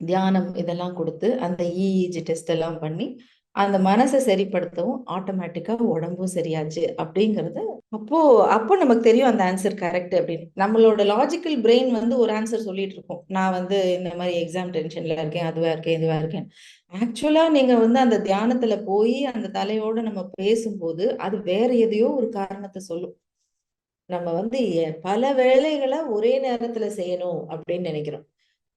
தியானம் இதெல்லாம் கொடுத்து அந்த இஇஜி டெஸ்ட் எல்லாம் பண்ணி அந்த மனசை சரிப்படுத்தவும் ஆட்டோமேட்டிக்கா உடம்பும் சரியாச்சு அப்படிங்கிறது அப்போ அப்போ நமக்கு தெரியும் அந்த ஆன்சர் கரெக்ட் அப்படின்னு. நம்மளோட லாஜிக்கல் பிரெயின் வந்து ஒரு ஆன்சர் சொல்லிட்டு இருக்கோம். நான் வந்து இந்த மாதிரி எக்ஸாம் டென்ஷன்ல இருக்கேன் அதுவா இருக்கேன் இதுவா இருக்கேன். ஆக்சுவலா நீங்க வந்து அந்த தியானத்துல போய் அந்த தலையோட நம்ம பேசும்போது அது வேற எதையோ ஒரு காரணத்தை சொல்லும். நம்ம வந்து பல வேலைகளை ஒரே நேரத்துல செய்யணும் அப்படின்னு நினைக்கிறோம்.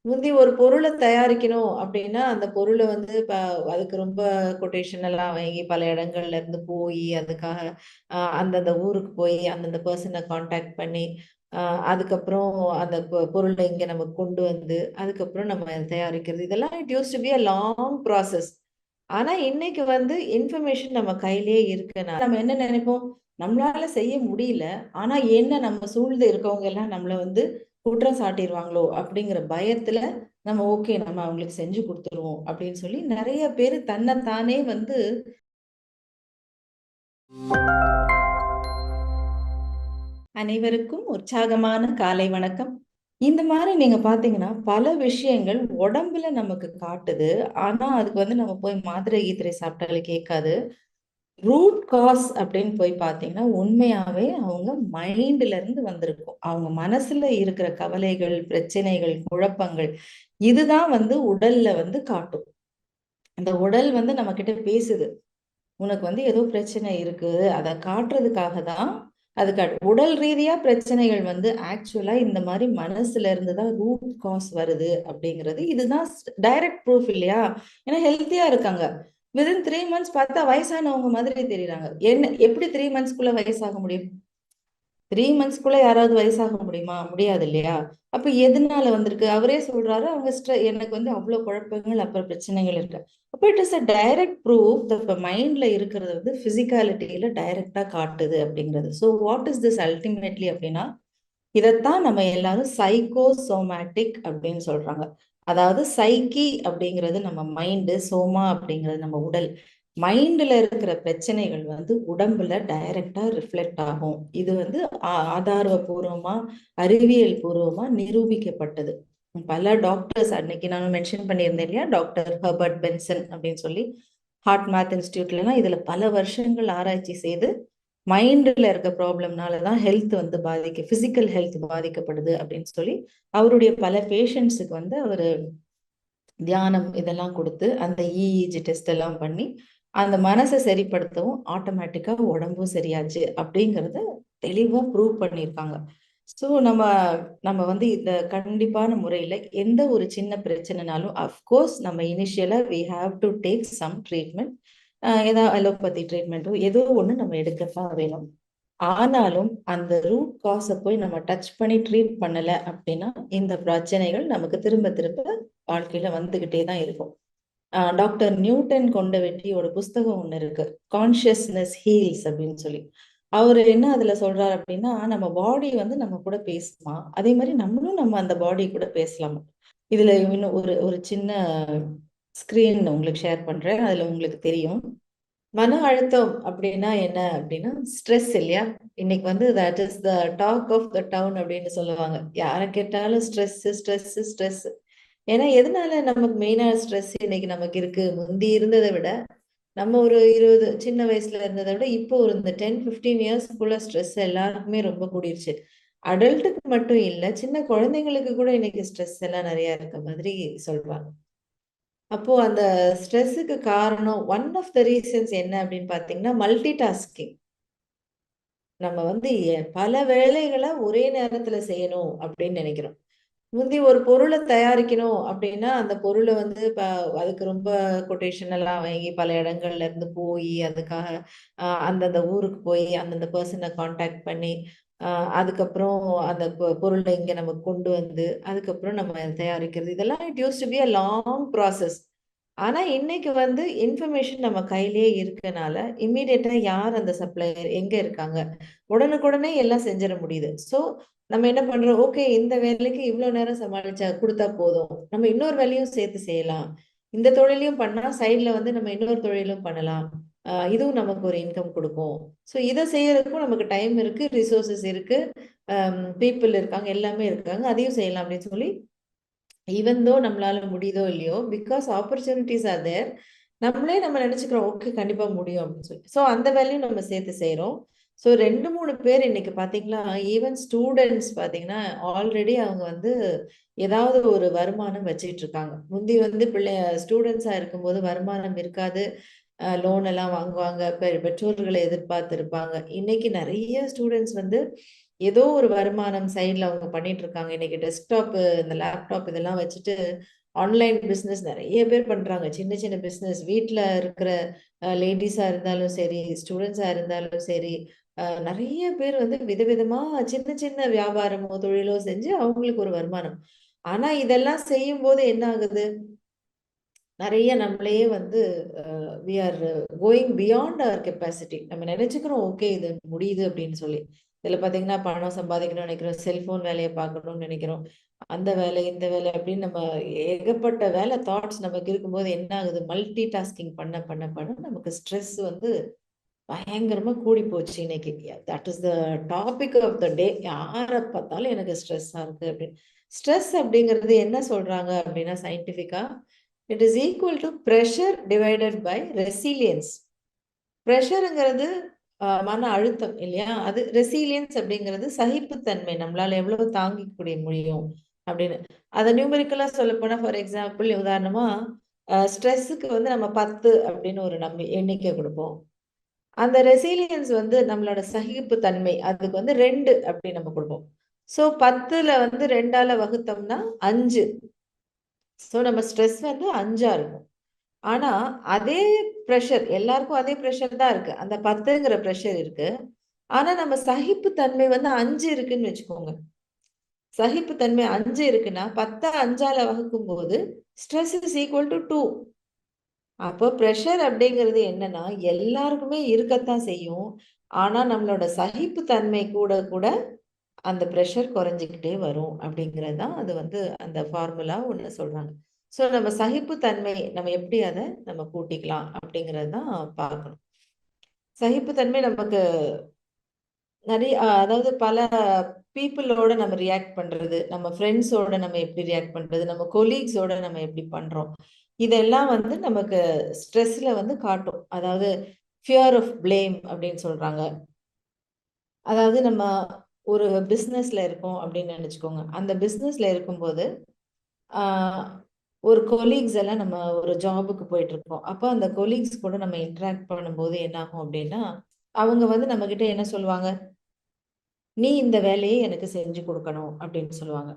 முந்தி ஒரு பொருளை தயாரிக்கணும் அப்படின்னா அந்த பொருளை வந்து இப்ப அதுக்கு ரொம்ப கொட்டேஷன் எல்லாம் வாங்கி பல இடங்கள்ல இருந்து போய் அதுக்காக அந்தந்த ஊருக்கு போய் அந்தந்த பர்சனை காண்டாக்ட் பண்ணி அதுக்கப்புறம் அந்த பொருளை இங்க நம்ம கொண்டு வந்து அதுக்கப்புறம் நம்ம தயாரிக்கிறது. இதெல்லாம் it used to be a long process ஆனா இன்னைக்கு வந்து இன்ஃபர்மேஷன் நம்ம கையிலேயே இருக்குன்னா நம்ம என்ன நினைப்போம்? நம்மளால செய்ய முடியல. ஆனா என்ன நம்ம சூழ்ந்து இருக்கவங்க எல்லாம் நம்மள வந்து குற்றம் சாட்டிடுவாங்களோ அப்படிங்கிற பயத்துல நம்ம ஓகே நம்ம அவங்களுக்கு செஞ்சு கொடுத்துருவோம் அப்படின்னு சொல்லி நிறைய பேர் தன்னை தானே வந்து அனைவருக்கும் உற்சாகமான காலை வணக்கம். இந்த மாதிரி நீங்க பாத்தீங்கன்னா பல விஷயங்கள் உடம்புல நமக்கு காட்டுது. ஆனா அதுக்கு வந்து நம்ம போய் மாத்திரை கீத்திரை சாப்பிட்டாலே கேட்காது. ரூட் காஸ் அப்படின்னு போய் பார்த்தீங்கன்னா உண்மையாவே அவங்க மைண்ட்ல இருந்து வந்திருக்கும். அவங்க மனசுல இருக்கிற கவலைகள் பிரச்சனைகள் குழப்பங்கள் இதுதான் வந்து உடல்ல வந்து காட்டும். அந்த உடல் வந்து நம்ம கிட்ட பேசுது. உனக்கு வந்து ஏதோ பிரச்சனை இருக்கு. அதை காட்டுறதுக்காக தான் அதுக்கு உடல் ரீதியா பிரச்சனைகள் வந்து ஆக்சுவலா இந்த மாதிரி மனசுல இருந்து தான் ரூட் காஸ் வருது அப்படிங்கிறது. இதுதான் டைரக்ட் ப்ரூஃப் இல்லையா? ஏன்னா ஹெல்த்தியா இருக்காங்க. விதின் த்ரீ மந்த்ஸ் பார்த்தா வயசானவங்க மாதிரி தெரியுறாங்க. என்ன எப்படி த்ரீ மந்த்ஸ்க்குள்ள வயசாக முடியும்? த்ரீ மந்த்ஸ்க்குள்ள யாராவது வயசாக முடியுமா? முடியாது இல்லையா? அப்ப எதனால வந்திருக்கு? அவரே சொல்றாரு அவங்க எனக்கு வந்து அவ்வளவு குழப்பங்கள் அப்புறம் பிரச்சனைகள் இருக்கு. அப்ப it is a direct proof இப்ப மைண்ட்ல இருக்கிறது வந்து பிசிக்காலிட்டியில டைரக்டா காட்டுது அப்படிங்கிறது. So what is this ultimately அப்படின்னா இதைத்தான் நம்ம எல்லாரும் சைக்கோசோமேட்டிக் அப்படின்னு சொல்றாங்க. அதாவது சைக்கி அப்படிங்கிறது நம்ம மைண்டு சோமா அப்படிங்கிறது நம்ம உடல். மைண்டில் இருக்கிற பிரச்சனைகள் வந்து உடம்புல டைரக்டாக ரிஃப்ளெக்ட் ஆகும். இது வந்து ஆதாரபூர்வமாக அறிவியல் பூர்வமாக நிரூபிக்கப்பட்டது. பல டாக்டர்ஸ் அன்னைக்கு நான் மென்ஷன் பண்ணியிருந்தேன் இல்லையா? டாக்டர் ஹர்பர்ட் பென்சன் அப்படின்னு சொல்லி ஹார்ட் மேத் இன்ஸ்டியூட்லாம் இதில் பல வருஷங்கள் ஆராய்ச்சி செய்து மைண்ட்ல இருக்க ப்ராப்ளம்னால தான் ஹெல்த் வந்து பாதிக்க பிசிக்கல் ஹெல்த் பாதிக்கப்படுது அப்படின்னு சொல்லி அவருடைய பல பேஷண்ட்ஸுக்கு வந்து அவர் தியானம் இதெல்லாம் கொடுத்து அந்த இஇஜி டெஸ்ட் எல்லாம் பண்ணி அந்த மனசை சரிப்படுத்தவும் ஆட்டோமேட்டிக்காக உடம்பும் சரியாச்சு அப்படிங்கிறத தெளிவா ப்ரூவ் பண்ணியிருக்காங்க. ஸோ நம்ம நம்ம வந்து இந்த கண்டிப்பான முறையில எந்த ஒரு சின்ன பிரச்சனைனாலும் அஃப்கோர்ஸ் நம்ம இனிஷியலா we have to take some treatment ஏதாவது அலோபதி ட்ரீட்மெண்ட்டோ ஏதோ ஒன்று நம்ம எடுக்கத்தான் வேணும். ஆனாலும் அந்த ரூட் காஸை போய் நம்ம டச் பண்ணி ட்ரீட் பண்ணல அப்படின்னா இந்த பிரச்சனைகள் நமக்கு திரும்ப திரும்ப வாழ்க்கையில வந்துகிட்டே தான் இருக்கும். டாக்டர் நியூட்டன் கொண்ட வெட்டியோட புஸ்தகம் ஒன்று இருக்கு. கான்சியஸ்னஸ் ஹீல்ஸ் அப்படின்னு சொல்லி. அவர் என்ன அதுல சொல்றாரு அப்படின்னா நம்ம பாடி வந்து நம்ம கூட பேசுமா? அதே மாதிரி நம்மளும் நம்ம அந்த பாடி கூட பேசலாமா? இதுல இன்னும் ஒரு ஒரு சின்ன ஸ்க்ரீன் உங்களுக்கு ஷேர் பண்றேன். அதுல உங்களுக்கு தெரியும். மன அழுத்தம் அப்படின்னா என்ன அப்படின்னா ஸ்ட்ரெஸ் இல்லையா? இன்னைக்கு வந்து that is the talk of the town அப்படின்னு சொல்லுவாங்க. யாரை கேட்டாலும் ஸ்ட்ரெஸ் ஸ்ட்ரெஸ் ஸ்ட்ரெஸ் ஏன்னா எதனால நமக்கு மெயினான ஸ்ட்ரெஸ் இன்னைக்கு நமக்கு இருக்கு? முந்தி இருந்ததை விட நம்ம ஒரு இருபது சின்ன வயசுல இருந்ததை விட இப்போ ஒரு இந்த டென் பிப்டீன் இயர்ஸ்க்குள்ள ஸ்ட்ரெஸ் எல்லாருக்குமே ரொம்ப கூடிருச்சு. அடல்ட்டுக்கு மட்டும் இல்லை சின்ன குழந்தைங்களுக்கு கூட இன்னைக்கு ஸ்ட்ரெஸ் எல்லாம் நிறைய இருக்க மாதிரி சொல்லுவாங்க அப்போ அந்த ஸ்ட்ரெஸ்ஸுக்கு காரணம் ஒன் ஆஃப் த ரீசன்ஸ் என்ன அப்படின்னு பார்த்தீங்கன்னா மல்டி டாஸ்கிங் நம்ம வந்து பல வேலைகளை ஒரே நேரத்துல செய்யணும் அப்படின்னு நினைக்கிறோம். முந்தி ஒரு பொருளை தயாரிக்கணும் அப்படின்னா அந்த பொருளை வந்து அதுக்கு ரொம்ப கொட்டேஷன் எல்லாம் வாங்கி பல இடங்கள்ல இருந்து போய் அதுக்காக அந்தந்த ஊருக்கு போய் அந்தந்த பர்சனை காண்டாக்ட் பண்ணி அதுக்கப்புறம் அந்த பொருளை இங்க நம்ம கொண்டு வந்து அதுக்கப்புறம் நம்ம தயாரிக்கிறது இதெல்லாம் it used to be a long process. ஆனா இன்னைக்கு வந்து இன்ஃபர்மேஷன் நம்ம கையிலேயே இருக்கனால இம்மீடியட்டா யார் அந்த சப்ளையர் எங்க இருக்காங்க? உடனுக்குடனே எல்லாம் செஞ்சிட முடியுது. ஸோ நம்ம என்ன பண்றோம்? ஓகே இந்த வேலைக்கு இவ்வளவு நேரம் சமாளிச்சா கொடுத்தா போதும். நம்ம இன்னொரு வேலையும் சேர்த்து செய்யலாம். இந்த தொழிலையும் பண்ணா சைட்ல வந்து நம்ம இன்னொரு தொழிலும் பண்ணலாம். இதுவும் நமக்கு ஒரு இன்கம் கொடுக்கும். ஸோ இதை செய்யறதுக்கும் நமக்கு டைம் இருக்கு ரிசோர்சஸ் இருக்கு. பீப்புள் இருக்காங்க எல்லாமே இருக்காங்க. அதையும் செய்யலாம் அப்படின்னு சொல்லி ஈவன் தோ நம்மளால முடியுதோ இல்லையோ பிகாஸ் ஆப்பர்ச்சுனிட்டிஸ் ஆர் தேர் நம்மளே நம்ம நினைச்சுக்கிறோம் ஓகே கண்டிப்பா முடியும் அப்படின்னு சொல்லி. ஸோ அந்த வேலையும் நம்ம சேர்த்து செய்யறோம் ஸோ ரெண்டு மூணு பேர் இன்னைக்கு பாத்தீங்கன்னா ஈவன் ஸ்டூடெண்ட்ஸ் பாத்தீங்கன்னா ஆல்ரெடி அவங்க வந்து ஏதாவது ஒரு வருமானம் வச்சுட்டு இருக்காங்க. முந்தி வந்து பிள்ளை ஸ்டூடெண்ட்ஸா இருக்கும்போது வருமானம் இருக்காது. லோன் எல்லாம் வாங்குவாங்க. பெ- பெற்றோர்களை எதிர்பார்த்து இருப்பாங்க இன்னைக்கு நிறைய ஸ்டூடெண்ட்ஸ் வந்து ஏதோ ஒரு வருமானம் சைடில் அவங்க பண்ணிட்டு இருக்காங்க. இன்னைக்கு டெஸ்க்டாப்பு இந்த லேப்டாப் இதெல்லாம் வச்சுட்டு ஆன்லைன் பிஸ்னஸ் நிறைய பேர் பண்ணுறாங்க சின்ன சின்ன பிஸ்னஸ் வீட்டில் இருக்கிற லேடிஸாக இருந்தாலும் சரி ஸ்டூடெண்ட்ஸாக இருந்தாலும் சரி நிறைய பேர் வந்து விதவிதமாக சின்ன சின்ன வியாபாரமோ தொழிலோ செஞ்சு அவங்களுக்கு ஒரு வருமானம். ஆனால் இதெல்லாம் செய்யும் போது என்ன ஆகுது? நிறைய நம்மளையே வந்து we are going beyond our capacity நம்ம நினைச்சுக்கிறோம் ஓகே இது முடியுது அப்படின்னு சொல்லி. இதில் பார்த்தீங்கன்னா பணம் சம்பாதிக்கணும்னு நினைக்கிறோம் செல்போன் வேலையை பார்க்கணும்னு நினைக்கிறோம். அந்த வேலை இந்த வேலை அப்படின்னு நம்ம ஏகப்பட்ட வேலை தாட்ஸ் நமக்கு இருக்கும்போது என்ன ஆகுது? மல்டி டாஸ்கிங் பண்ண பண்ண பண்ண நமக்கு ஸ்ட்ரெஸ் வந்து பயங்கரமா கூடி போச்சு இன்னைக்கு. That is the topic of the day யாரை பார்த்தாலும் எனக்கு ஸ்ட்ரெஸ்ஸா இருக்கு அப்படின்னு. ஸ்ட்ரெஸ் அப்படிங்கிறது என்ன சொல்றாங்க அப்படின்னா சயின்டிஃபிக்கா it is equal to pressure divided by resilience ப்ரெஷருங்கிறது மன அழுத்தம் இல்லையா? அது ரெசிலியன்ஸ் அப்படிங்கிறது சகிப்புத்தன்மை. நம்மளால எவ்வளவு தாங்கிக்கூடிய முடியும் அப்படின்னு. அதை நியூமெரிக்கலா சொல்ல போனா ஃபார் எக்ஸாம்பிள் உதாரணமா ஸ்ட்ரெஸ்ஸுக்கு வந்து நம்ம பத்து அப்படின்னு ஒரு நம்பி எண்ணிக்கை கொடுப்போம். அந்த ரெசிலியன்ஸ் வந்து நம்மளோட சகிப்பு தன்மை அதுக்கு வந்து ரெண்டு அப்படின்னு நம்ம கொடுப்போம். ஸோ பத்துல வந்து ரெண்டால வகுத்தோம்னா அஞ்சு. ஸோ நம்ம ஸ்ட்ரெஸ் வந்து அஞ்சா இருக்கும். ஆனா அதே ப்ரெஷர் எல்லாருக்கும் அதே ப்ரெஷர் தான் இருக்கு. அந்த பத்துங்கிற ப்ரெஷர் இருக்கு. ஆனா நம்ம சகிப்பு தன்மை வந்து அஞ்சு இருக்குன்னு வச்சுக்கோங்க. சகிப்பு தன்மை அஞ்சு இருக்குன்னா பத்தை அஞ்சால வகுக்கும் போது stress is equal to two அப்போ ப்ரெஷர் அப்படிங்கிறது என்னன்னா எல்லாருக்குமே இருக்கத்தான் செய்யும். ஆனா நம்மளோட சகிப்பு தன்மை கூட கூட அந்த ப்ரெஷர் குறைஞ்சிக்கிட்டே வரும் அப்படிங்கிறது தான் அது வந்து அந்த ஃபார்முலா ஒன்று சொல்றாங்க. ஸோ நம்ம சகிப்பு தன்மை நம்ம எப்படி அதை நம்ம கூட்டிக்கலாம் அப்படிங்கிறது தான் பார்க்கணும். சகிப்புத்தன்மை நமக்கு நிறைய அதாவது பல பீப்புளோட நம்ம ரியாக்ட் பண்ணுறது நம்ம ஃப்ரெண்ட்ஸோட நம்ம எப்படி ரியாக்ட் பண்ணுறது நம்ம கொலீக்ஸோட நம்ம எப்படி பண்ணுறோம் இதெல்லாம் வந்து நமக்கு ஸ்ட்ரெஸ்ஸில் வந்து காட்டும். அதாவது ஃபியர் ஆஃப் பிளேம் அப்படின்னு சொல்கிறாங்க அதாவது நம்ம ஒரு பிஸ்னஸ்ல இருக்கோம் அப்படின்னு நினைச்சுக்கோங்க. அந்த பிஸ்னஸ்ல இருக்கும்போது ஒரு கொலீக்ஸ் எல்லாம் நம்ம ஒரு ஜாபுக்கு போயிட்டு இருக்கோம் அப்போ அந்த கொலீக்ஸ் கூட நம்ம இன்ட்ராக்ட் பண்ணும்போது என்னாகும் அப்படின்னா அவங்க வந்து நம்ம கிட்ட என்ன சொல்லுவாங்க? நீ இந்த வேலையை எனக்கு செஞ்சு கொடுக்கணும் அப்படின்னு சொல்லுவாங்க.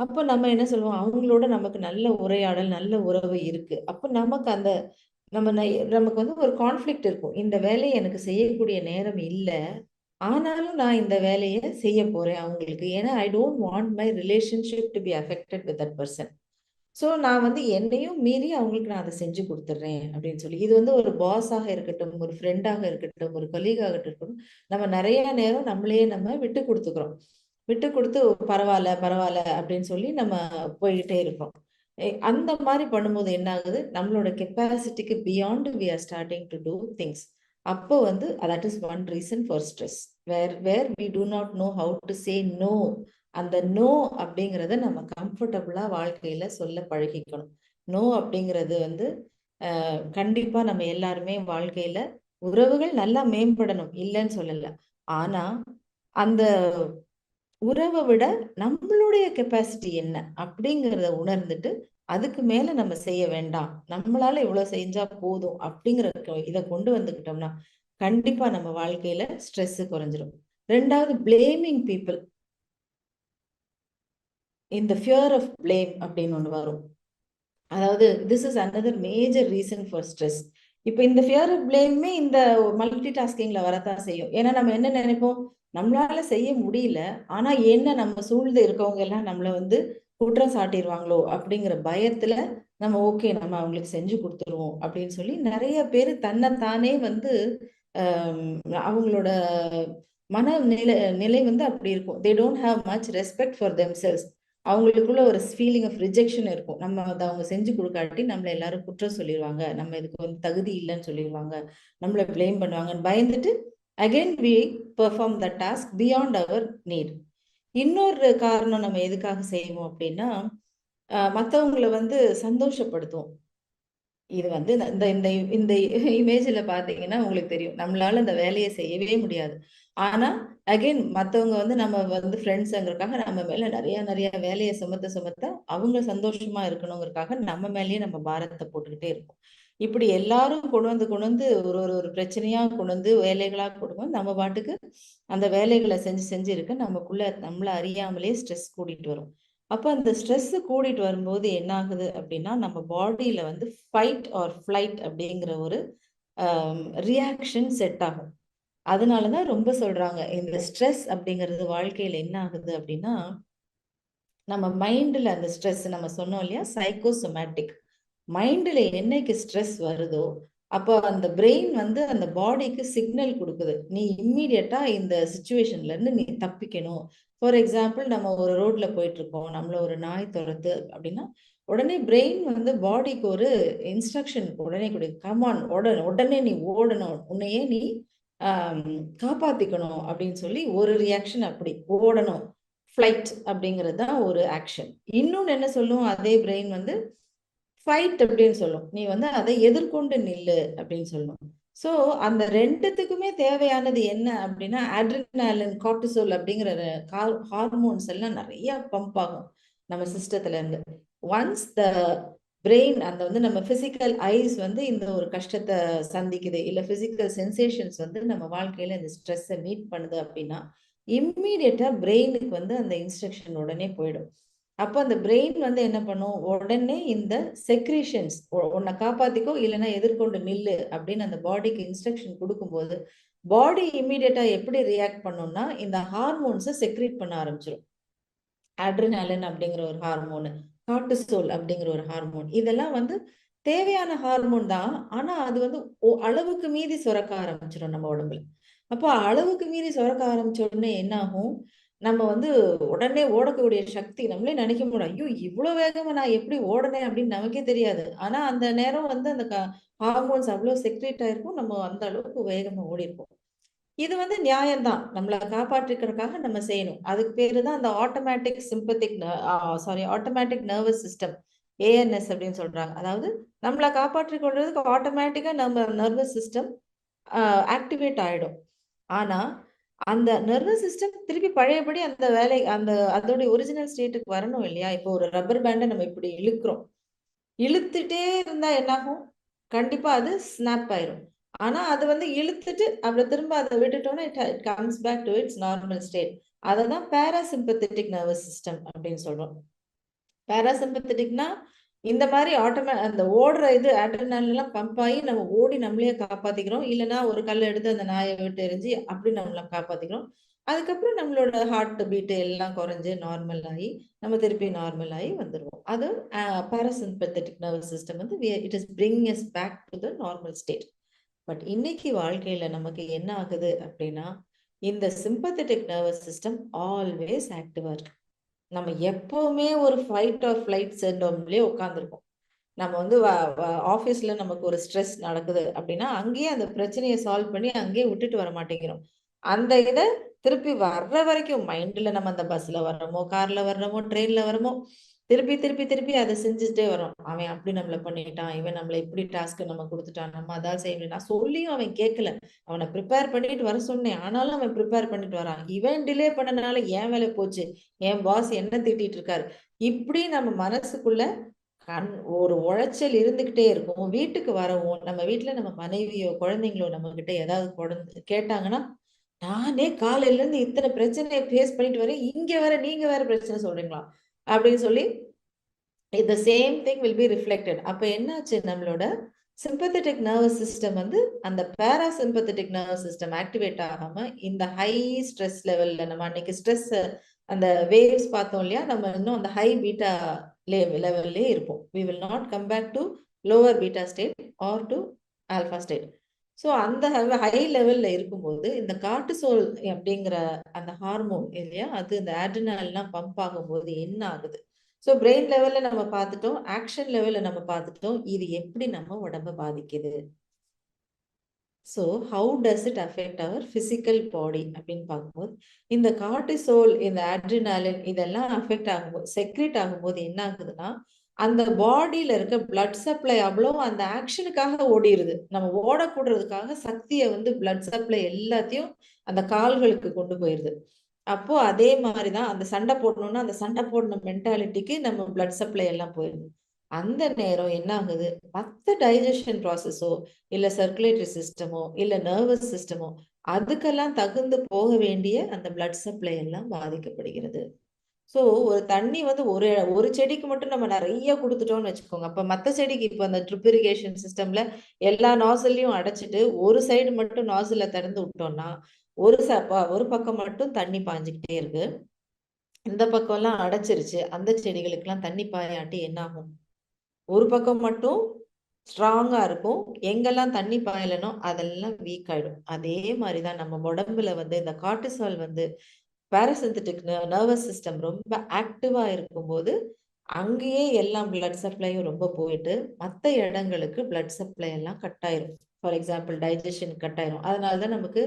அப்போ நம்ம என்ன சொல்லுவோம்? அவங்களோட நமக்கு நல்ல உரையாடல் நல்ல உறவு இருக்கு. அப்போ நமக்கு அந்த நம்ம நமக்கு வந்து ஒரு கான்ஃப்ளிக்ட் இருக்கும். இந்த வேலையை எனக்கு செய்யக்கூடிய நேரம் இல்லை. ஆனாலும் நான் இந்த வேலையை செய்ய போறேன் அவங்களுக்கு. ஏன்னா I don't want my relationship to be affected with that person so நான் வந்து என்னையும் மீறி அவங்களுக்கு நான் அதை செஞ்சு கொடுத்துட்றேன் அப்படின்னு சொல்லி. இது வந்து ஒரு பாஸாக இருக்கட்டும் ஒரு ஃப்ரெண்டாக இருக்கட்டும் ஒரு கொலீகாக இருக்கட்டும் நம்ம நிறைய நேரம் நம்மளையே நம்ம விட்டு கொடுத்துக்கிறோம். விட்டு கொடுத்து பரவாயில்ல பரவாயில்ல அப்படின்னு சொல்லி நம்ம போய்கிட்டே இருக்கோம். அந்த மாதிரி பண்ணும்போது என்ன ஆகுது? நம்மளோட கெப்பாசிட்டிக்கு beyond we are starting to do things அப்போ வந்து that is one reason for stress where where we do not know how to say no அந்த நோ அப்படிங்கிறத நம்ம கம்ஃபர்டபுளா வாழ்க்கையில சொல்ல பழகிக்கணும். நோ அப்படிங்கிறது வந்து அஹ், கண்டிப்பா நம்ம எல்லாருமே வாழ்க்கையில உறவுகள் நல்லா மேம்படணும். இல்லைன்னு சொல்லல. ஆனா அந்த உறவை விட நம்மளுடைய கெப்பாசிட்டி என்ன அப்படிங்கிறத உணர்ந்துட்டு அதுக்கு மேல நம்ம செய்ய வேண்டாம். நம்மளால இவ்வளவு செஞ்சா போதும் அப்படிங்கிற இதை கொண்டு வந்துக்கிட்டோம்னா கண்டிப்பா நம்ம வாழ்க்கையில ஸ்ட்ரெஸ் குறைஞ்சிரும். ரெண்டாவது பிளேமிங் பீப்புள் இந்த ஃபியர் ஆஃப் பிளேம் அப்படின்னு ஒன்று வரும். அதாவது this is another major reason for stress இப்போ இந்த ஃபியர் ஆஃப் பிளேமே இந்த மல்டி டாஸ்கிங்ல வரத்தான் செய்யும். ஏன்னா நம்ம என்ன நினைப்போம்? நம்மளால செய்ய முடியல. ஆனா என்ன நம்ம சூழ்ந்து இருக்கவங்க எல்லாம் நம்மளை வந்து குற்றம் சாட்டிடுவாங்களோ அப்படிங்கிற பயத்துல நம்ம ஓகே நம்ம அவங்களுக்கு செஞ்சு கொடுத்துருவோம் அப்படின்னு சொல்லி நிறைய பேர் தன்னைத்தானே வந்து அவங்களோட மன நிலை நிலை வந்து அப்படி இருக்கும். They don't have much respect for themselves அவங்களுக்குள்ள ஒரு ஃபீலிங் ஆஃப் ரிஜெக்ஷன் இருக்கும். நம்ம அதை அவங்க செஞ்சு கொடுக்காட்டி நம்மளை எல்லாரும் குற்றம் சொல்லிடுவாங்க நம்ம இதுக்கு வந்து தகுதி இல்லைன்னு சொல்லிடுவாங்க நம்மளை ப்ளேம் பண்ணுவாங்கன்னு பயந்துட்டு again we perform the task beyond our need இன்னொரு காரணம் நம்ம எதுக்காக செய்வோம் அப்படின்னா மற்றவங்களை வந்து சந்தோஷப்படுத்துவோம். இது வந்து இந்த இந்த இந்த இமேஜ்ல பாத்தீங்கன்னா உங்களுக்கு தெரியும். நம்மளால இந்த வேலையை செய்யவே முடியாது. ஆனா அகைன் மத்தவங்க வந்து நம்ம வந்து ஃப்ரெண்ட்ஸுங்கிறதுக்காக நம்ம மேல நிறைய நிறைய வேலையை சுமத்த சுமத்த அவங்க சந்தோஷமா இருக்கணுங்கிறதுக்காக நம்ம மேலேயே நம்ம பாரத்தை போட்டுக்கிட்டே இருக்கும். இப்படி எல்லாரும் கொண்டு வந்து கொண்டு வந்து ஒரு ஒரு ஒரு பிரச்சனையா கொண்டு வந்து வேலைகளா கொண்டு நம்ம பாட்டுக்கு அந்த வேலைகளை செஞ்சு செஞ்சு இருக்க நமக்குள்ள நம்மள அறியாமலே ஸ்ட்ரெஸ் கூட்டிட்டு வரும். அப்போ அந்த ஸ்ட்ரெஸ் கூடிட்டு வரும்போது என்ன ஆகுது அப்படின்னா நம்ம பாடியில வந்து ஃபைட் ஆர் ஃப்ளைட் அப்படிங்கிற ஒரு ரியாக்ஷன் செட் ஆகும். அதனால தான் ரொம்ப சொல்றாங்க இந்த ஸ்ட்ரெஸ் அப்படிங்கிறது வாழ்க்கையில என்ன ஆகுது அப்படின்னா நம்ம மைண்டில் அந்த ஸ்ட்ரெஸ் நம்ம சொன்னோம் இல்லையா சைக்கோசொமேட்டிக் மைண்டில் என்னைக்கு ஸ்ட்ரெஸ் வருதோ அப்போ அந்த பிரெயின் வந்து அந்த பாடிக்கு சிக்னல் கொடுக்குது. நீ இம்மீடியட்டாக இந்த சுச்சுவேஷன்ல இருந்து நீ தப்பிக்கணும். ஃபார் எக்ஸாம்பிள் நம்ம ஒரு ரோட்ல போயிட்டு இருக்கோம் நம்மள ஒரு நாய் துரத்து அப்படின்னா உடனே பிரெயின் வந்து பாடிக்கு ஒரு இன்ஸ்ட்ரக்ஷன் உடனே கொடு. கமான் உடனே உடனே நீ ஓடணும். உன்னையே நீ காப்பாத்திக்கணும் அப்படின்னு சொல்லி ஒரு ரியாக்ஷன் அப்படி. ஓடணும். ஃப்ளைட் அப்படிங்கிறது தான் ஒரு ஆக்ஷன் இன்னொன்று என்ன சொல்லும்? அதே பிரெயின் வந்து ஃபைட் அப்படின்னு சொல்லும். நீ வந்து அதை எதிர்கொண்டு நில்லு அப்படின்னு சொல்லும். ஸோ அந்த ரெண்டுத்துக்குமே தேவையானது என்ன அப்படின்னா ஆட்ரினாலின் கார்டிசோல் அப்படிங்கிற ஹார்மோன்ஸ் எல்லாம் நிறைய பம்ப் ஆகும் நம்ம சிஸ்டத்துல இருந்து. ஒன்ஸ் த பிரெயின் அந்த வந்து நம்ம பிசிக்கல் ஐஸ் வந்து இந்த ஒரு கஷ்டத்தை சந்திக்குது இல்லை பிசிக்கல் சென்சேஷன்ஸ் வந்து நம்ம வாழ்க்கையில இந்த ஸ்ட்ரெஸ்ஸை மீட் பண்ணுது அப்படின்னா இம்மீடியட்டா பிரெயினுக்கு வந்து அந்த இன்ஸ்ட்ரக்ஷன் உடனே போயிடும். அப்போ அந்த பிரெயின் வந்து என்ன பண்ணும்? உடனே இந்த செக்ரீஷன்ஸ் உன்னை காப்பாத்திக்கோ இல்லைன்னா எதிர்கொண்டு நில்லு அப்படின்னு அந்த பாடிக்கு இன்ஸ்ட்ரக்ஷன் கொடுக்கும்போது பாடி இம்மீடியட்டா எப்படி ரியாக்ட் பண்ணும்னா இந்த ஹார்மோன்ஸை செக்ரீட் பண்ண ஆரம்பிச்சிடும் அட்ரினாலின் அப்படிங்கிற ஒரு ஹார்மோனு காட்டுசோல் அப்படிங்கிற ஒரு ஹார்மோன் இதெல்லாம் வந்து தேவையான ஹார்மோன் தான். ஆனா அது வந்து அளவுக்கு மீறி சுரக்க ஆரம்பிச்சிடும் நம்ம உடம்புல. அப்போ அளவுக்கு மீறி சுரக்க ஆரம்பிச்ச உடனே என்ன ஆகும்? நம்ம வந்து உடனே ஓடக்கூடிய சக்தி நம்மளே நினைக்க முடியும். ஐயோ இவ்வளவு வேகமா நான் எப்படி ஓடனேன் அப்படின்னு நமக்கே தெரியாது. ஆனா அந்த நேரம் வந்து அந்த ஹார்மோன்ஸ் அவ்வளவு செக்ரேட் ஆயிருக்கும். நம்ம அந்த அளவுக்கு வேகமா ஓடிருப்போம். இது வந்து நியாயம்தான். நம்மளை காப்பாற்றிக்கிறதுக்காக நம்ம செய்யணும். அதுக்கு பேரு தான் அந்த automatic sympathetic sorry automatic nervous system ANS அப்படின்னு சொல்றாங்க. அதாவது நம்மளை காப்பாற்றிக் கொள்றதுக்கு ஆட்டோமேட்டிக்கா நம்ம நர்வஸ் சிஸ்டம் ஆக்டிவேட் ஆயிடும். ஆனா அந்த நர்வஸ் சிஸ்டம் திருப்பி பழையபடி அந்த வேலை அந்த அதோட ஒரிஜினல் ஸ்டேட்டுக்கு வரணும் இல்லையா? இப்போ ஒரு ரப்பர் பேண்டை நம்ம இப்படி இழுக்கிறோம். இழுத்துட்டே இருந்தா என்னாகும்? கண்டிப்பா அது ஸ்னாப் ஆயிரும். ஆனா அது வந்து இழுத்துட்டு அப்படி திரும்ப அதை விட்டுட்டோம்னா it it comes back to its normal state அதை தான் பேராசிம்பத்தட்டிக் நர்வஸ் சிஸ்டம் அப்படின்னு சொல்றோம். பேராசிம்பத்தட்டிக்னா இந்த மாதிரி ஆட்டோமே அந்த ஓடுற இது எல்லாம் பம்ப் ஆகி நம்ம ஓடி நம்மளே காப்பாத்திக்கிறோம். இல்லைன்னா ஒரு கல் எடுத்து அந்த நாயை விட்டு எரிஞ்சு அப்படி நம்மள காப்பாத்திக்கிறோம். அதுக்கப்புறம் நம்மளோட ஹார்ட் பீட்டு எல்லாம் குறைஞ்சு நார்மல் ஆகி நம்ம திருப்பி நார்மல் ஆகி வந்துடுவோம் அது பேராசிம்பத்தட்டிக் நர்வஸ் சிஸ்டம் வந்து it is brings back to the normal state but இன்னைக்கு வாழ்க்கையில நமக்கு என்ன ஆகுது அப்படின்னா இந்த சிம்பத்தட்டிக் நர்வஸ் சிஸ்டம் ஆல்வேஸ் ஆக்டிவா இருக்கு. நம்ம எப்பவுமே ஒரு ஃபைட் ஆர் ஃபிளைட் சென்டோம்லேயே உட்காந்துருக்கோம் நம்ம வந்து ஆஃபீஸில் நமக்கு ஒரு ஸ்ட்ரெஸ் நடக்குது அப்படின்னா அங்கேயே அந்த பிரச்சனையை சால்வ் பண்ணி அங்கேயே விட்டுட்டு வர மாட்டேங்கிறோம். அந்த இதை திருப்பி வர்ற வரைக்கும் மைண்டில் நம்ம அந்த பஸ்ஸில் வர்றோமோ காரில் வர்றோமோ ட்ரெயினில் வரோமோ திருப்பி திருப்பி திருப்பி அதை செஞ்சுட்டே வரும் அவன் அப்படி நம்மள பண்ணிட்டான். இவன் நம்மள இப்படி டாஸ்க் நம்ம கொடுத்துட்டான். நம்ம அதான் செய்ய நான் சொல்லியும் அவன் கேட்கல. அவனை ப்ரிப்பேர் பண்ணிட்டு வர சொன்னேன். ஆனாலும் அவன் ப்ரிப்பேர் பண்ணிட்டு வரான். இவன் டிலே பண்ணனால ஏன் வேலை போச்சு. என் பாஸ் என்ன திட்டிட்டு இருக்காரு? இப்படி நம்ம மனசுக்குள்ள கண் ஒரு உழைச்சல் இருந்துகிட்டே இருக்கும். வீட்டுக்கு வரவும் நம்ம வீட்டுல நம்ம மனைவியோ குழந்தைங்களோ நம்ம கிட்ட ஏதாவது குழந்தை கேட்டாங்கன்னா நானே காலையில இருந்து இத்தனை பிரச்சனையை ஃபேஸ் பண்ணிட்டு வரேன். இங்க வேற நீங்க வேற பிரச்சனை சொல்றீங்களா? அப்படின்னு சொல்லி இந்த same thing will be reflected அப்போ என்னாச்சு நம்மளோட சிம்பத்தட்டிக் நர்வஸ் சிஸ்டம் வந்து அந்த பேராசிம்பத்தட்டிக் நர்வஸ் சிஸ்டம் ஆக்டிவேட் ஆகாம இந்த ஹை ஸ்ட்ரெஸ் லெவல்ல நம்ம அன்னைக்கு ஸ்ட்ரெஸ் அந்த வேவ்ஸ் பார்த்தோம் இல்லையா நம்ம இன்னும் அந்த ஹை பீட்டா லெவல்லே இருப்போம். We will not come back to lower beta state or to alpha state so அந்த ஹை லெவல்ல இருக்கும்போது இந்த காட்டுசோல் அப்படிங்கிற அந்த ஹார்மோன் இல்லையா அது இந்த ஆட்ரினால்லாம் பம்ப் ஆகும்போது என்ன ஆகுது? ஸோ பிரெயின் லெவல்ல நம்ம பார்த்துட்டோம் ஆக்ஷன் லெவல்ல நம்ம பார்த்துட்டோம் இது எப்படி நம்ம உடம்ப பாதிக்குது? So how does it affect our physical body அப்படின்னு பார்க்கும்போது இந்த கார்டிசோல் இந்த ஆட்ரினாலின் இதெல்லாம் அஃபெக்ட் ஆகும்போது செக்ரேட் ஆகும்போது என்ன ஆகுதுன்னா அந்த பாடியில இருக்க பிளட் சப்ளை அவ்வளோ அந்த ஆக்ஷனுக்காக ஓடிடுது நம்ம ஓடக்கூடுறதுக்காக சக்தியை வந்து பிளட் சப்ளை எல்லாத்தையும் அந்த கால்களுக்கு கொண்டு போயிடுது அப்போ அதே மாதிரி தான் அந்த சண்டை போடணும்னா அந்த சண்டை போடணும் மென்டாலிட்டிக்கு நம்ம பிளட் சப்ளை எல்லாம் போயிடுது அந்த நேரம் என்ன ஆகுது மற்ற டைஜஷன் ப்ராசஸோ இல்ல சர்க்குலேட்டரி சிஸ்டமோ இல்ல நர்வஸ் சிஸ்டமோ அதுக்கெல்லாம் தகுந்து போக வேண்டிய அந்த பிளட் சப்ளை எல்லாம் பாதிக்கப்படுகிறது. ஸோ ஒரு தண்ணி வந்து ஒரு ஒரு செடிக்கு மட்டும் நம்ம நிறைய கொடுத்துட்டோம்னு வச்சுக்கோங்க. அப்போ மற்ற செடிக்கு இப்போ அந்த ட்ரிப் இரிகேஷன் சிஸ்டம்ல எல்லா நாசிலையும் அடைச்சிட்டு ஒரு சைடு மட்டும் நாசில திறந்து விட்டோம்னா ஒரு ச ஒரு பக்கம் மட்டும் தண்ணி பாஞ்சுக்கிட்டே இருக்கு. இந்த பக்கம் எல்லாம் அடைச்சிருச்சு. அந்த செடிகளுக்கெல்லாம் தண்ணி பாயாட்டி என்ன ஆகும் ஒரு பக்கம் மட்டும் ஸ்ட்ராங்கா இருக்கும். எங்கெல்லாம் தண்ணி பாயலனோ அதெல்லாம் வீக் ஆயிடும். அதே மாதிரிதான் நம்ம உடம்புல வந்து இந்த கார்டிசால் வந்து பேராசிந்தட்டிக் நர்வஸ் சிஸ்டம் ரொம்ப ஆக்டிவா இருக்கும்போது அங்கேயே எல்லாம் பிளட் சப்ளையும் ரொம்ப போயிட்டு மற்ற இடங்களுக்கு பிளட் சப்ளை எல்லாம் கட் ஆயிரும். ஃபார் எக்ஸாம்பிள் டைஜஷன் கட் ஆயிரும். அதனால தான் நமக்கு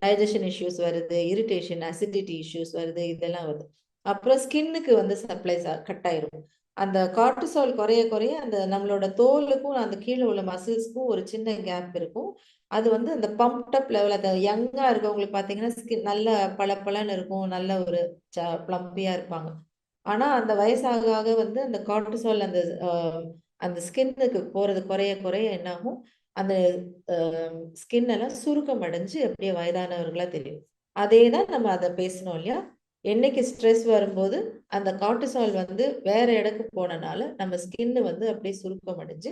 டைஜஷன் இஷ்யூஸ் வருது இரிட்டேஷன் அசிடிட்டி இஷ்யூஸ் வருது இதெல்லாம் வருது. அப்புறம் ஸ்கின்னுக்கு வந்து சப்ளைஸ் கட் ஆயிரும். அந்த கார்டிசால் குறைய குறைய அந்த நம்மளோட தோலுக்கும் அந்த கீழே உள்ள மசில்ஸ்க்கும் ஒரு சின்ன கேப் இருக்கும். அது வந்து அந்த பம்ப்டப் லெவல் அந்த யங்காக இருக்கவங்களுக்கு பார்த்தீங்கன்னா ஸ்கின் நல்ல பளபளன்னு இருக்கும் நல்ல ஒரு ப்ளம்பியாக இருப்பாங்க. ஆனால் அந்த வயசாக ஆக வந்து அந்த கார்டிசால் அந்த அந்த ஸ்கின்னுக்கு போகிறது குறைய குறைய என்னாகும்? அந்த ஸ்கின் எல்லாம் சுருக்கம் அடைஞ்சு அப்படியே வயதானவர்களாக தெரியும். அதே தான் நம்ம அதை பேசணும் இல்லையா? என்னைக்கு ஸ்ட்ரெஸ் வரும்போது அந்த கார்டிசால் வந்து வேற இடக்கு போனனால நம்ம ஸ்கின்னு வந்து அப்படியே சுருக்கம் அடைஞ்சு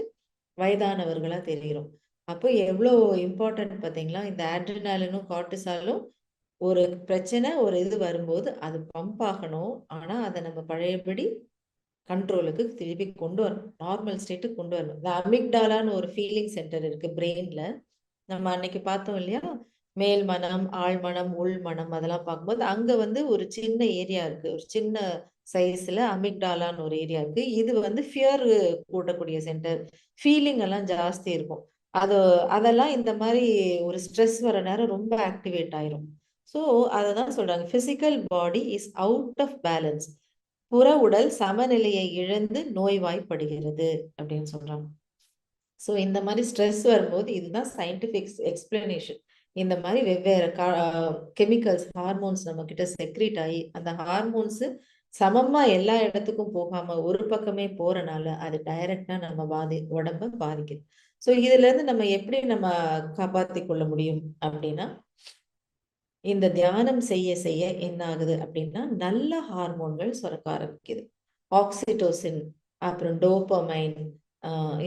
வயதானவர்களா தெரிகிறோம். அப்போ எவ்வளோ இம்பார்ட்டன்ட் பார்த்தீங்களா? இந்த ஆட்ரினாலினும் கார்டிசாலும் ஒரு பிரச்சனை ஒரு இது வரும்போது அது பம்ப் ஆகணும். ஆனால் அதை நம்ம பழையபடி கண்ட்ரோலுக்கு திருப்பி கொண்டு வரணும். நார்மல் ஸ்டேட்டுக்கு கொண்டு வரணும். இந்த அமிக்டாலான்னு ஒரு ஃபீலிங் சென்டர் இருக்கு பிரெயின்ல நம்ம அன்னைக்கு பார்த்தோம் இல்லையா? மேல் மனம் ஆழ்மனம் உள் மனம் அதெல்லாம் பார்க்கும்போது அங்க வந்து ஒரு சின்ன ஏரியா இருக்கு. ஒரு சின்ன சைஸ்ல அமிக்டாலான்னு ஒரு ஏரியா இருக்கு. இது வந்து ஃபியர் கூட்டக்கூடிய சென்டர் ஃபீலிங் எல்லாம் ஜாஸ்தி இருக்கும். அது அதெல்லாம் இந்த மாதிரி ஒரு ஸ்ட்ரெஸ் வர நேரம் ரொம்ப ஆக்டிவேட் ஆயிரும். ஸோ அதை தான் சொல்றாங்க. Physical body is out of balance புற உடல் சமநிலையை இழந்து நோய்வாய்ப்படுகிறது அப்படின்னு சொல்றாங்க. ஸோ இந்த மாதிரி ஸ்ட்ரெஸ் வரும்போது இதுதான் சயின்டிஃபிக் எக்ஸ்பிளனேஷன் இந்த மாதிரி வெவ்வேறு கெமிக்கல்ஸ் ஹார்மோன்ஸ் நம்ம கிட்ட செக்ரீட் ஆகி அந்த ஹார்மோன்ஸ் சமமா எல்லா இடத்துக்கும் போகாம ஒரு பக்கமே போறனால அது டைரக்டா நம்ம பாதி உடம்ப பாதிக்குது. ஸோ இதுல இருந்து நம்ம எப்படி நம்ம காப்பாத்தி கொள்ள முடியும் அப்படின்னா இந்த தியானம் செய்ய செய்ய என்ன ஆகுது அப்படின்னா நல்ல ஹார்மோன்கள் சுரக்க ஆரம்பிக்குது. ஆக்சிடோசின் அப்புறம் டோப்பமைன்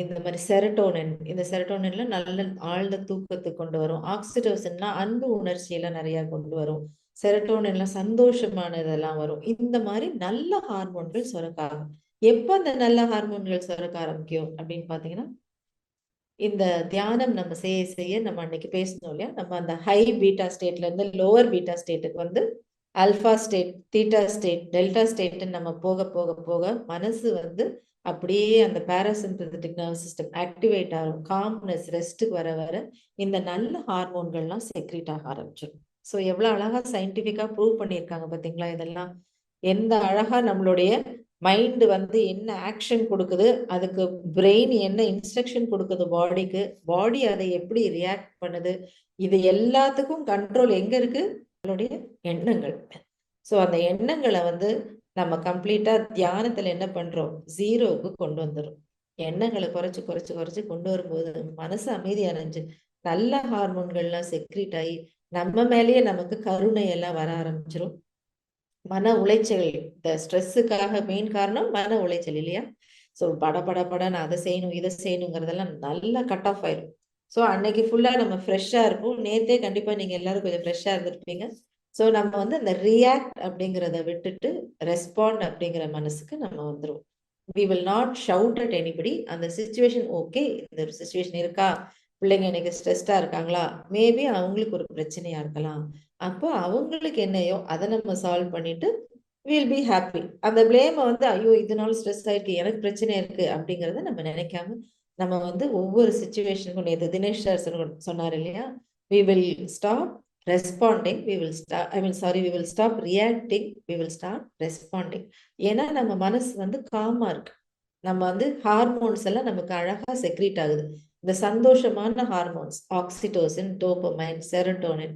இந்த மாதிரி செரட்டோனின் இந்த செரட்டோனின்ல நல்ல ஆழ்ந்த தூக்கத்தை கொண்டு வரும். ஆக்சிடோசின்னா அன்பு உணர்ச்சியெல்லாம் நிறைய கொண்டு வரும். செரட்டோனின்ல சந்தோஷமான இதெல்லாம் வரும். இந்த மாதிரி நல்ல ஹார்மோன்கள் சுரக்க ஆகும் எப்ப அந்த நல்ல ஹார்மோன்கள் சுரக்க ஆரம்பிக்கும் அப்படின்னு பாத்தீங்கன்னா இந்த தியானம் நம்ம செய்ய செய்ய நம்ம அன்னைக்கு பேசணும் இல்லையா? நம்ம அந்த ஹை பீட்டா ஸ்டேட்ல இருந்து லோவர் பீட்டா ஸ்டேட்டுக்கு வந்து alpha state theta state delta ஸ்டேட்னு நம்ம போக போக போக மனசு வந்து அப்படியே அந்த பேராசிம்பத்தட்டிக் நர்வ் சிஸ்டம் ஆக்டிவேட் ஆகும். காம்னஸ் ரெஸ்ட்டுக்கு வர வர இந்த நல்ல ஹார்மோன்கள்லாம் செக்ரீட் ஆக ஆரம்பிச்சிடும். ஸோ எவ்வளோ அழகாக சயின்டிஃபிக்காக ப்ரூவ் பண்ணியிருக்காங்க பார்த்தீங்களா? இதெல்லாம் எந்த அழகாக நம்மளுடைய மைண்டு வந்து என்ன ஆக்ஷன் கொடுக்குது அதுக்கு பிரெயின் என்ன இன்ஸ்ட்ரக்ஷன் கொடுக்குது பாடிக்கு பாடி அதை எப்படி ரியாக்ட் பண்ணுது இது எல்லாத்துக்கும் கண்ட்ரோல் எங்க இருக்கு? நம்மளுடைய எண்ணங்கள். ஸோ அந்த எண்ணங்களை வந்து நம்ம கம்ப்ளீட்டாக தியானத்தில் என்ன பண்ணுறோம் ஜீரோவுக்கு கொண்டு வந்துடும் எண்ணங்களை குறைச்சி குறைச்சி குறைச்சி கொண்டு வரும்போது மனசு அமைதி அடைஞ்சு நல்ல ஹார்மோன்கள்லாம் செக்ரீட் ஆகி நம்ம மேலேயே நமக்கு கருணை எல்லாம் வர ஆரம்பிச்சிடும் மன உளைச்சல் இந்த ஸ்ட்ரெஸ்ஸுக்காக மெயின் காரணம் மன உளைச்சல் இல்லையா? ஸோ பட பட பட நான் அதை செய்யணும் இதை செய்யணுங்கிறதெல்லாம் நல்லா கட் ஆஃப் ஆயிரும். ஸோ அன்னைக்கு ஃபுல்லாக நம்ம ஃப்ரெஷ்ஷாக இருப்போம். நேத்தே கண்டிப்பாக நீங்கள் எல்லாரும் கொஞ்சம் ஃப்ரெஷ்ஷாக இருந்திருப்பீங்க. ஸோ நம்ம வந்து அந்த ரியாக்ட் அப்படிங்கிறத விட்டுட்டு ரெஸ்பாண்ட் அப்படிங்கிற மனசுக்கு நம்ம வந்துடும் we will not shout at anybody அந்த சுச்சுவேஷன் ஓகே இந்த ஒரு சுச்சுவேஷன் இருக்கா? பிள்ளைங்க இன்னைக்கு ஸ்ட்ரெஸ்டா இருக்காங்களா? மேபி அவங்களுக்கு ஒரு பிரச்சனையா இருக்கலாம். அப்போ அவங்களுக்கு என்னையோ அதை நம்ம சால்வ் பண்ணிட்டு வில் பி ஹாப்பி அந்த பிளேமை வந்து ஐயோ இதனால ஸ்ட்ரெஸ் ஆயிருக்கு எனக்கு பிரச்சனை இருக்கு அப்படிங்கிறத நம்ம நினைக்காம நம்ம வந்து ஒவ்வொரு சுச்சுவேஷனுக்கும் எது தினேஷ் சார் சொன்னார் இல்லையா? We will stop responding we will stop I mean sorry we will stop reacting we will start responding ஏன்னா நம்ம மனசு வந்து காமா இருக்கு. நம்ம வந்து ஹார்மோன்ஸ் எல்லாம் நமக்கு அழகா செக்ரீட் ஆகுது. இந்த சந்தோஷமான ஹார்மோன்ஸ் ஆக்சிடோசின் டோப்பமைன் செரட்டோனின்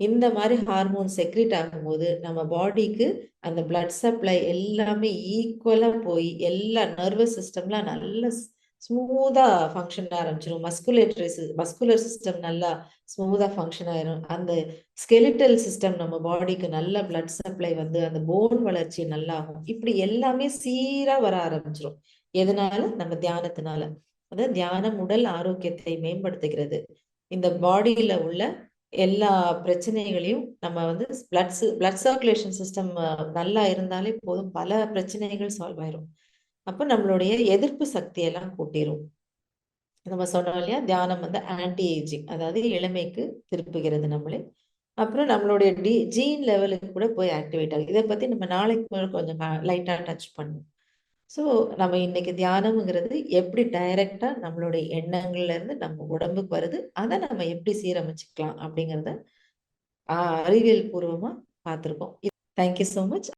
இந்த மாதிரி ஹார்மோன் செக்ரீட் ஆகும்போது நம்ம பாடிக்கு அந்த பிளட் சப்ளை எல்லாமே ஈக்குவலாக போய் எல்லா நர்வஸ் சிஸ்டம்லாம் நல்ல ஸ்மூதா ஃபங்க்ஷன் ஆரம்பிச்சிடும் மஸ்குலேட்டரி மஸ்குலர் சிஸ்டம் நல்லா ஸ்மூதா ஃபங்க்ஷன் ஆயிரும். அந்த ஸ்கெலிட்டல் சிஸ்டம் நம்ம பாடிக்கு நல்ல பிளட் சப்ளை வந்து அந்த போன் வளர்ச்சி நல்லா ஆகும் இப்படி எல்லாமே சீரா வர ஆரம்பிச்சிடும் எதனால? நம்ம தியானத்தினால. அதாவது தியானம் உடல் ஆரோக்கியத்தை மேம்படுத்துகிறது. இந்த பாடியில உள்ள எல்லா பிரச்சனைகளையும் நம்ம வந்து பிளட் பிளட் சர்க்குலேஷன் சிஸ்டம் நல்லா இருந்தாலே போதும். பல பிரச்சனைகள் சால்வ் ஆயிரும். அப்போ நம்மளுடைய எதிர்ப்பு சக்தியெல்லாம் கூட்டிரும். நம்ம சொன்னோம் இல்லையா தியானம் வந்து ஆன்டி ஏஜிங் அதாவது இளமைக்கு திருப்புகிறது நம்மளே. அப்புறம் நம்மளுடைய டி ஜீன் லெவலுக்கு கூட போய் ஆக்டிவேட் ஆகுது இதை பத்தி நம்ம நாளைக்கு கொஞ்சம் லைட்டாக டச் பண்ணுவோம். ஸோ நம்ம இன்னைக்கு தியானம்ங்கிறது எப்படி டைரக்டா நம்மளுடைய எண்ணங்கள்ல இருந்து நம்ம உடம்புக்கு வருது அதை நம்ம எப்படி சீரமைச்சுக்கலாம் அப்படிங்கிறத அறிவியல் பூர்வமா பார்த்துருக்கோம். Thank you so much